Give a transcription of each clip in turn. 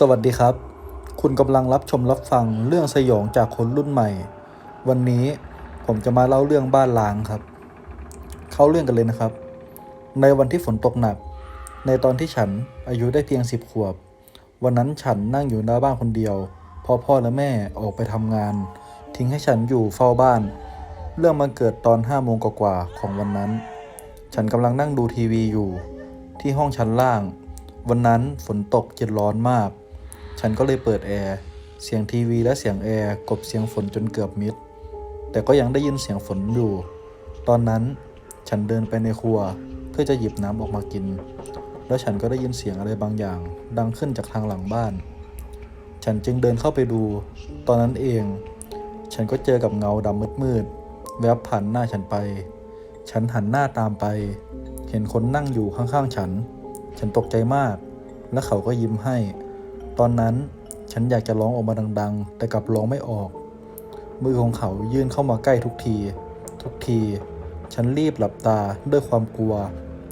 สวัสดีครับ คุณกำลังรับชมรับฟังเรื่องสยองจากคนรุ่นใหม่ วันนี้ผมจะมาเล่าเรื่องบ้านล้างครับ เข้าเรื่องกันเลยนะครับ ในวันที่ฝนตกหนัก ในตอนที่ฉันอายุได้เพียงสิบขวบ วันนั้นฉันนั่งอยู่หน้าบ้านคนเดียวเพอพ่อและแม่ออกไปทำงาน ทิ้งให้ฉันอยู่เฝ้าบ้าน เรื่องมันเกิดตอนห้าโมงกว่าของวันนั้น ฉันกำลังนั่งดูทีวีอยู่ ที่ห้องชั้นล่าง วันนั้นฝนตกเย็นร้อนมาก ฉันก็เลยเปิดแอร์ เสียงทีวีและเสียงแอร์กบเสียงฝนจนเกือบมิด แต่ก็ยังได้ยินเสียงฝนอยู่ ตอนนั้นฉันเดินไปในครัวเพื่อจะหยิบน้ำออกมากิน แล้วฉันก็ได้ยินเสียงอะไรบางอย่าง ดังขึ้นจากทางหลังบ้าน ฉันจึงเดินเข้าไปดู ตอนนั้นเอง ฉันก็เจอกับเงาดำมืดๆแวบผ่านหน้าฉันไป ฉันหันหน้าตามไป เห็นคนนั่งอยู่ข้างๆฉัน ฉันตกใจมาก และเขาก็ยิ้มให้ ตอนนั้นฉันอยากจะร้องออกมาดัง ๆ แต่กลับร้องไม่ออก มือของเขายื่นเข้ามาใกล้ทุกที ทุกที ฉันรีบหลับตาด้วยความกลัว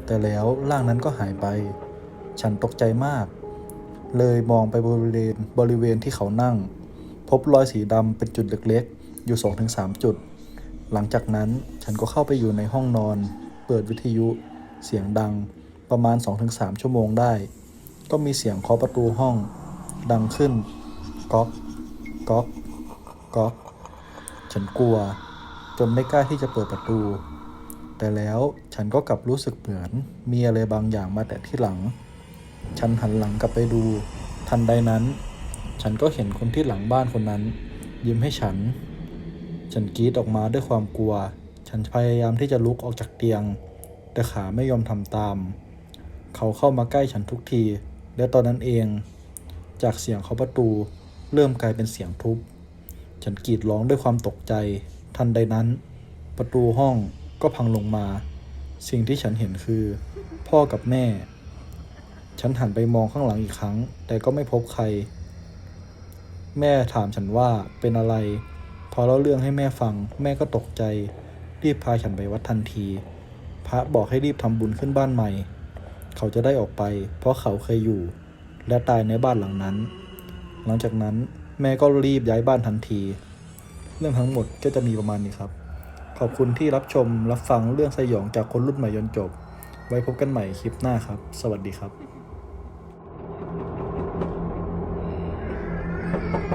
แต่แล้วร่างนั้นก็หายไป ฉันตกใจมาก เลยมองไปบริเวณบริเวณที่เขานั่ง พบรอยสีดำเป็นจุดเล็กๆ อยู่ 2-3 จุด หลังจากนั้นฉันก็เข้าไปอยู่ในห้องนอน เปิดวิทยุ เสียงดัง ประมาณ 2-3 ชั่วโมงได้ ก็มีเสียงเคาะประตูห้อง ดังขึ้น ก๊อก ก๊อก ก๊อก ฉันกลัว จนไม่กล้าที่จะเปิดประตู แต่แล้วฉันก็กลับรู้สึกเหมือน มีอะไรบางอย่างมาแตะที่หลัง ฉันหันหลังกลับไปดู ทันใดนั้น ฉันก็เห็นคนที่หลังบ้านคนนั้น ยิ้มให้ฉัน ฉันกรีดออกมาด้วยความกลัว ฉันพยายามที่จะลุกออกจากเตียง แต่ขาไม่ยอมทำตาม เขาเข้ามาใกล้ฉันทุกที และตอนนั้นเอง จากเสียงเคาะประตู เริ่มกลายเป็นเสียงทุบ ฉันกรีดร้องด้วยความตกใจ ทันใดนั้น ประตูห้องก็พังลงมา สิ่งที่ฉันเห็นคือ พ่อกับแม่ ฉันหันไปมองข้างหลังอีกครั้ง แต่ก็ไม่พบใคร แม่ถามฉันว่าเป็นอะไร พอเล่าเรื่องให้แม่ฟัง แม่ก็ตกใจ รีบพาฉันไปวัดทันที พระบอกให้รีบทำบุญขึ้นบ้านใหม่ เขาจะได้ออกไป เพราะเขาเคยอยู่ และตายในบ้านหลังนั้น หลังจากนั้นแม่ก็รีบย้ายบ้านทันที เรื่องทั้งหมดก็จะมีประมาณนี้ครับ ขอบคุณที่รับชมรับฟังเรื่องสยองจากคนรุ่นใหม่ยนจบ ไว้พบกันใหม่คลิปหน้าครับ สวัสดีครับ